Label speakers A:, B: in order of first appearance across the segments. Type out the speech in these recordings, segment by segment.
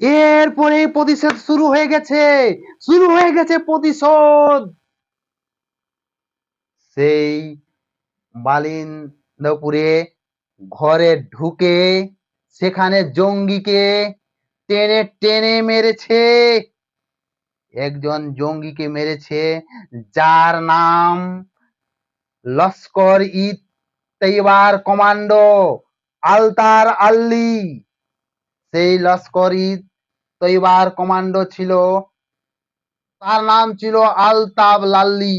A: এরপরে প্রতিশোধ শুরু হয়ে গেছে। শুরু হয়ে গেছে প্রতিশোধ। সেই বালিন্দপুরে ঘরে ঢুকে সেখানে জঙ্গিকে টেনে টেনে মেরেছে। একজন জঙ্গিকে মেরেছে যার নাম লস্কর ই তৈবার কমান্ডো আলতার আল্লি। সেই লস্কর তৈবার কমান্ডো ছিল। তার নাম ছিল আলতাব লাল্লি।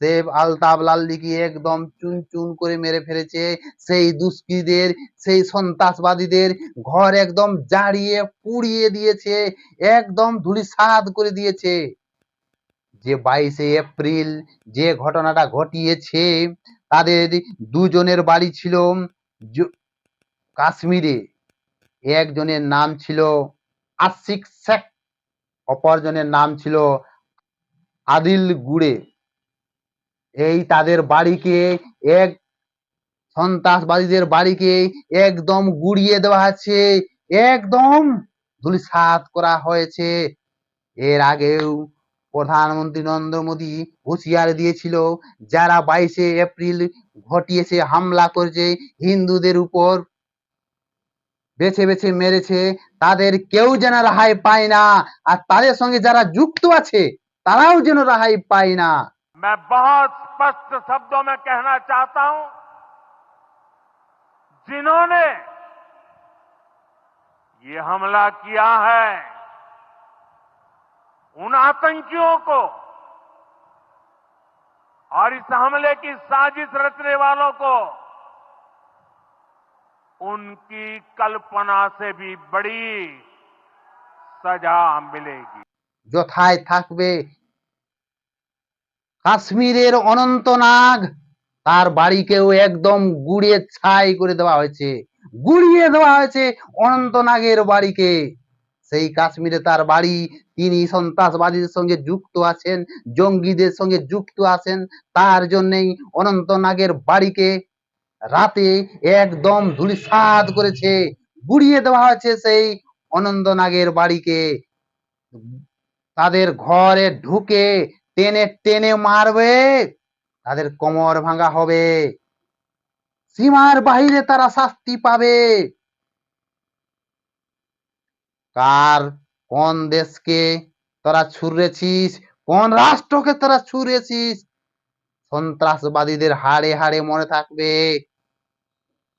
A: সেব আলতাব লাল্লিকে একদম চুন চুন করে মেরে ফেলেছে। সেই দুষ্কৃতীদের, সেই সন্ত্রাসবাদীদের ঘর একদম জ্বালিয়ে পুড়িয়ে দিয়েছে, একদম ধুলিসাৎ করে দিয়েছে। যে বাইশে এপ্রিল যে ঘটনাটা ঘটিয়েছে, তাদের দুজনের বাড়ি ছিল কাশ্মীরে। একজনের নাম ছিল আশিক শেখ, অপরজনের নাম ছিল আদিল গুড়ে। এই তাদের বাড়িকে এক, সন্ত্রাসবাদীদের বাড়িকে একদম গুড়িয়ে দেওয়া আছে একদম ধুলিসাৎ করা হয়েছে। এর আগেও প্রধানমন্ত্রী নরেন্দ্র মোদী হুঁশিয়ারি দিয়েছিল, যারা বাইশে এপ্রিল ঘটিয়েছে, হামলা করেছে হিন্দুদের উপর। বেছে বেছে মেরেছে তাদের কেউ যেন রেহাই পায় না আর তাদের সঙ্গে যারা যুক্ত আছে তারাও যেন রেহাই পায় না
B: मैं बहुत स्पष्ट शब्दों में कहना चाहता हूं जिन्होंने ये हमला किया है उन आतंकियों को और इस हमले की साजिश रचने वालों को उनकी कल्पना से भी बड़ी सजा मिलेगी
A: যথায় থাকবে কাশ্মীরের অনন্তনাগ তার বাড়িকেও একদম গুড়িয়ে ছাই করে দেওয়া হয়েছে গুড়িয়ে দেওয়া হয়েছে অনন্তনাগের বাড়িকে সেই কাশ্মীরে তার বাড়ি তিনি সন্ত্রাসবাদীদের সঙ্গে যুক্ত আছেন জঙ্গিদের সঙ্গে যুক্ত আছেন তার জন্যই অনন্তনাগের বাড়িকে রাতে একদম ধুলিসাৎ করেছে। গুড়িয়ে দেওয়া হয়েছে সেই অনন্তনাগের বাড়িকে। তাদের ঘরে ঢুকে টেনে টেনে মারবে, তাদের কোমর ভাঙা হবে। সীমার বাহিরে তারা শাস্তি পাবে। কার কোন দেশকে তোরা ছুড়েছিস? কোন রাষ্ট্রকে তোরা ছুড়েছিস? সন্ত্রাসবাদীদের হাড়ে হাড়ে মনে থাকবে।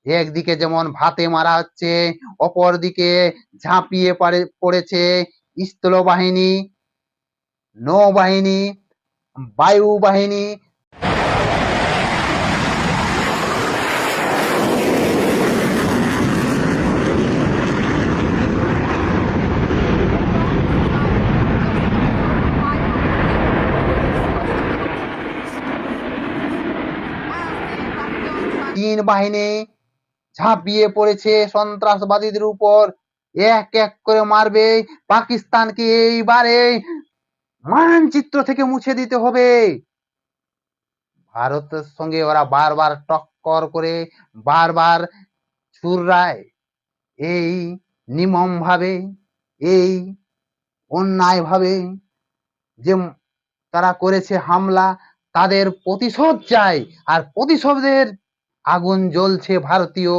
A: একদিকে যেমন ভাতে মারা হচ্ছে, অপরদিকে ঝাঁপিয়ে পড়ে পড়েছে স্থল বাহিনী নৌবাহিনী বায়ু বাহিনী তিন বাহিনী ঝাঁপিয়ে পড়েছে সন্ত্রাসবাদীদের উপর। এক এক করে মারবে পাকিস্তানকে এইবারে। মানচিত্র থেকে মুছে দিতে হবে। ভারতের সঙ্গে ওরা বারবার টক্কর করে, বারবার ছুড়রায় এই নিমম ভাবে এই অন্যায় ভাবে যে তারা করেছে হামলা, তাদের প্রতিশোধ চাই। আর প্রতিশোধের আগুন জ্বলছে ভারতীয়।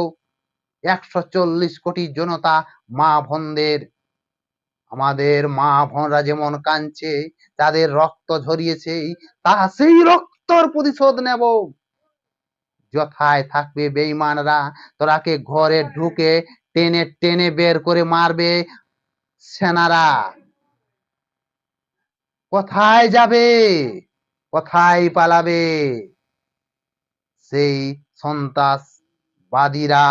A: একশো চল্লিশ কোটি জনতা মা বোনদের আমাদের মা বোনরা যেমন কাঁদছে, তাদের রক্ত ঝরিয়েছে, তা সেই রক্তর প্রতিশোধ নেব। যথায় থাকবে বেঈমানরা, তোরাকে ঘরে ঢুকে টেনে টেনে বের করে মারবে সেনারা। কোথায় যাবে? কোথায় পালাবে? সেই সন্ত্রাসবাদীরা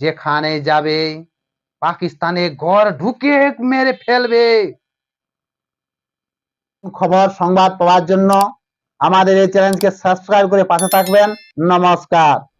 A: যেখানে যাবে, পাকিস্তানে ঘর ঢুকে মেরে ফেলবে। খবর, সংবাদ পাওয়ার জন্য আমাদের এই চ্যানেলকে সাবস্ক্রাইব করে পাশে থাকবেন। নমস্কার।